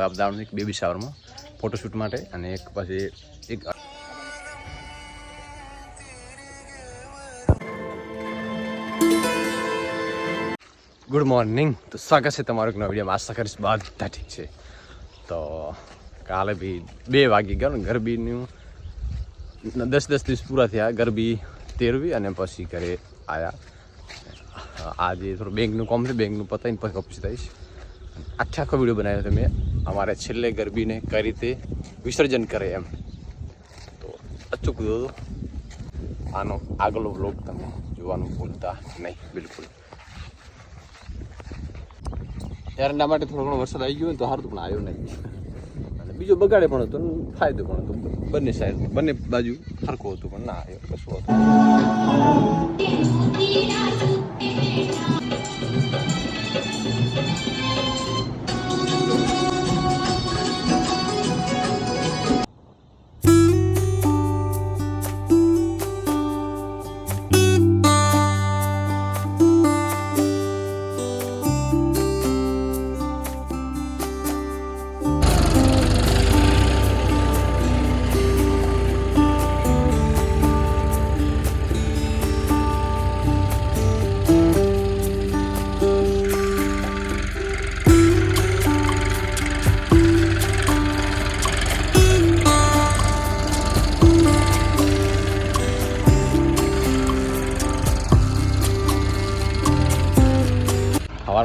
હવે અમદાવાદનું એક બેબી શાવરમાં ફોટોશૂટ માટે અને એક પછી એક ગુડ મોર્નિંગ તો સ્વાગત છે તમારું નવા વિડીયોમાં. આશા કરીશ બધા ઠીક છે. તો કાલે બી બે વાગી ગયો ને ગરબીનું. દસ દસ દિવસ પૂરા થયા. ગરબી તેરવી અને પછી ઘરે આવ્યા આજે થોડું બેંકનું કામ છે, બેંકનું પતાવીને પછી ઓફિસ થઈશ આખે આખો વીડિયો બનાવ્યો તમે અમારે છેલ્લે ગરબીને કઈ રીતે વિસર્જન કરે એમ. તો અચૂક આનો આગલો બ્લોગ તમે જોવાનું ભૂલતા નહીં, બિલકુલ. એરંડા માટે થોડો ઘણો વરસાદ આવી ગયો હોય તો સારું પણ આવ્યો નહીં. અને બીજો બગાડે પણ હતો ફાયદો પણ હતો. બંને સાઈડ બંને બાજુ સરખો હતું, પણ ના, આવ્યો કશું હતું.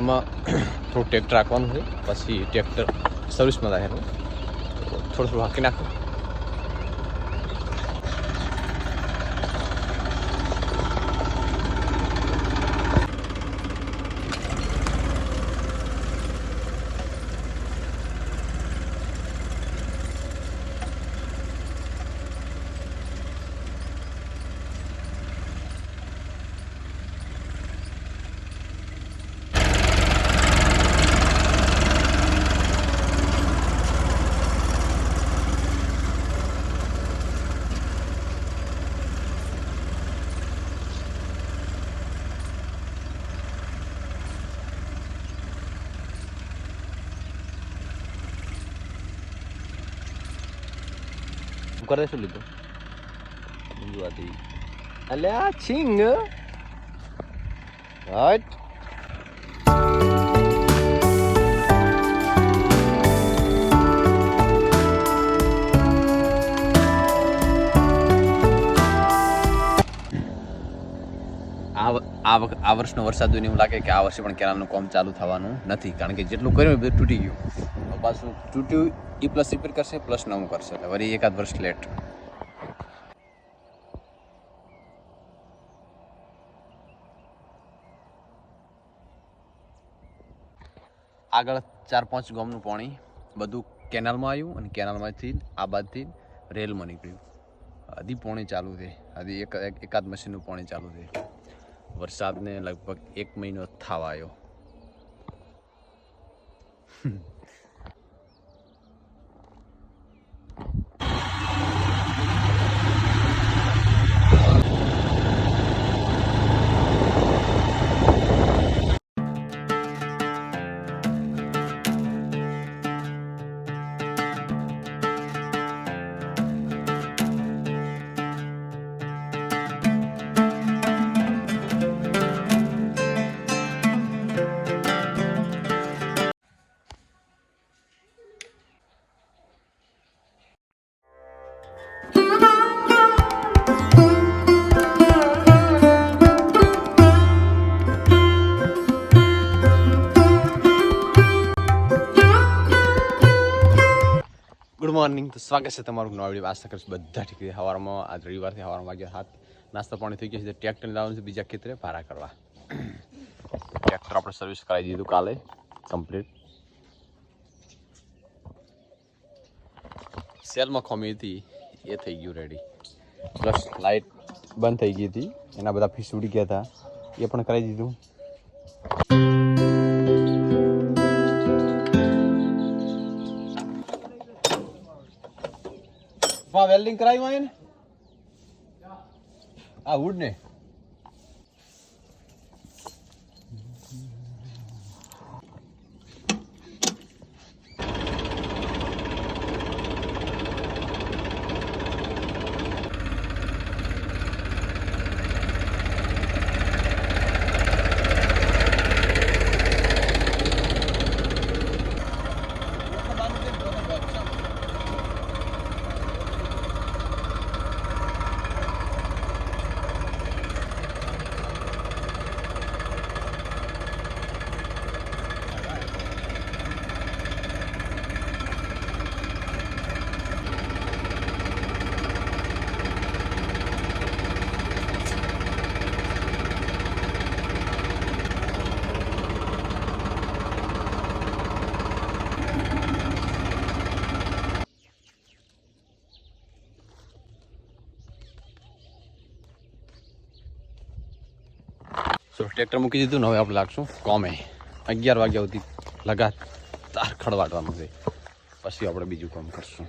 સવારમાં થોડું ટ્રેક્ટર રાખવાનું છે. પછી ટ્રેક્ટર સર્વિસમાં થાય થોડું થોડું હાંકી નાખો. શું કરે શું લીધું છીંગ હટ આ વખત આ વર્ષનો વરસાદ જોઈને એવું લાગે કે આ વર્ષે પણ કેનાલનું કામ ચાલુ થવાનું નથી. કારણ કે જેટલું કર્યું એ બધું તૂટી ગયું. પાછું તૂટ્યું એ પ્લસ રિપેર કરશે, પ્લસ નવું કરશે, એટલે વળી એકાદ વર્ષ લેટ. આગળ ચાર પાંચ ગામનું પાણી, બધું કેનાલમાં આવ્યું અને કેનાલમાંથી આ બાદથી રેલમાં નીકળ્યું. હજી પાણી ચાલુ છે, હજી એક- એકાદ મશીનનું પાણી ચાલુ છે. વરસાદને લગભગ એક મહિનો થવા આવ્યો. મોર્નિંગ તો સ્વાગત છે તમારું નવા વીડિયો આશા કરીશ બધા ઠીક છે સવારમાં આજ રવિવારથી સવારમાં વાગ્યા હાથ નાસ્તા પાણી થઈ ગયો છે, ટ્રેક્ટર લાવવાનું છે, બીજા ખેતરે ભાડા કરવા. ટ્રેક્ટર આપણે સર્વિસ કરાવી દીધું કાલે કમ્પ્લીટ સેલમાં ખોમી હતી, એ થઈ ગયું રેડી પ્લસ લાઇટ બંધ થઈ ગઈ હતી, એના બધા ફીસ ઉડી ગયા હતા. એ પણ કરાવી દીધું. વાહ વેલ્ડિંગ કરાવ્યું હોય ને આ વુડ ને? ટ્રેક્ટર મૂકી દીધું ને હવે આપણે લાગશું કોમે. અગિયાર વાગ્યા સુધી લગાતાર ખડવાડવાનું છે. પછી આપણે બીજું કામ કરશું.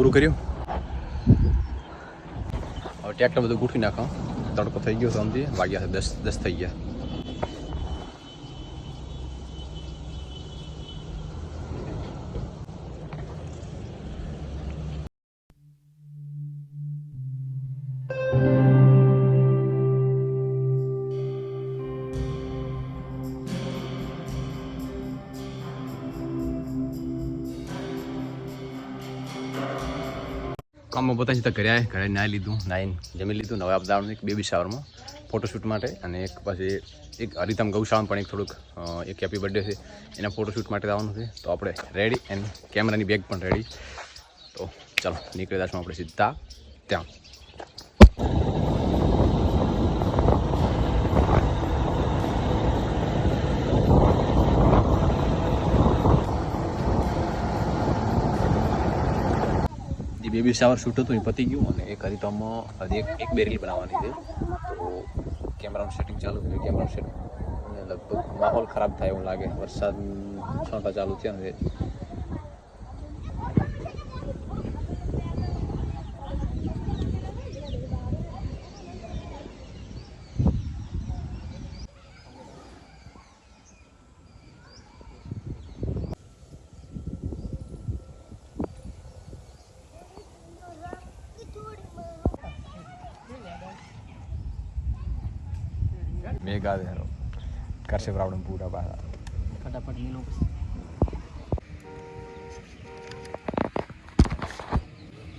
પૂરું કર્યું? હવે ટ્રેક્ટર બધું ગોઠવી નાખો. તડકો થઈ ગયો સમજી? વાગ્યા દસ દસ થઈ ગયા. કામમાં બધા સીધા ઘરે આવ્યા ઘરે નાહી લીધું, નાહીને જમી લીધું નવા અપદાવાનું એક બેબી શાવરમાં ફોટોશૂટ માટે, અને એક પછી એક હરિતમ ગૌશાળામાં પણ એક થોડુંક એક હેપી બર્થડે છે. એના ફોટોશૂટ માટે આવવાનું છે. તો આપણે રેડી એન્ડ કેમેરાની બેગ પણ રેડી તો ચાલો, નીકળી જશું આપણે સીધા ત્યાં. જે બેબી શાવર શૂટ હતું, એ પતી ગયું અને એક તો હજી એક એક બે બનાવવાની છે. તો કેમેરાનું સેટિંગ ચાલુ થયું કેમેરાનું સેટિંગ લગભગ માહોલ ખરાબ થાય એવું લાગે. વરસાદ છાંટા ચાલુ થયા ને દેરો કરશે પ્રોબ્લેમ પૂરા પાડા ફટાફટ લીલો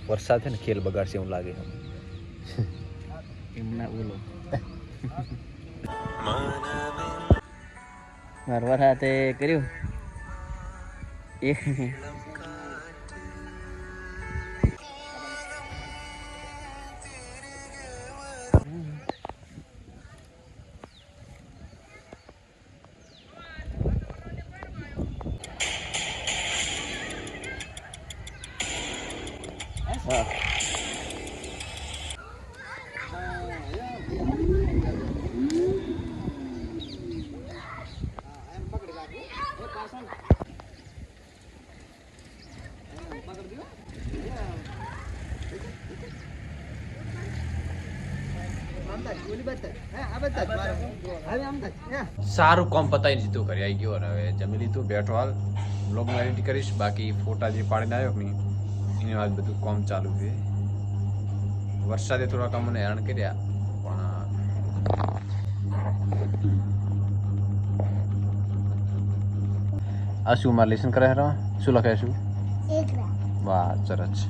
વરસાદ છે ને ખેલ બગાડશે એવું લાગે એમના બોલો મારવા સાથે કર્યું એ સારું કોમ પતાવી દીધું કરી. આવી ગયો હવે જમી લીધું, બેઠો હાલ. બ્લોગમાં એડિટ કરીશ. બાકી ફોટા જે પાડીને આવ્યો ને એની વાત બધું કોમ ચાલુ છે. વરસાદે થોડાક અમને હેરાન કર્યા, પણ આ શું મારે લેસન કરે શું લખાય શું? વાહ સરસ.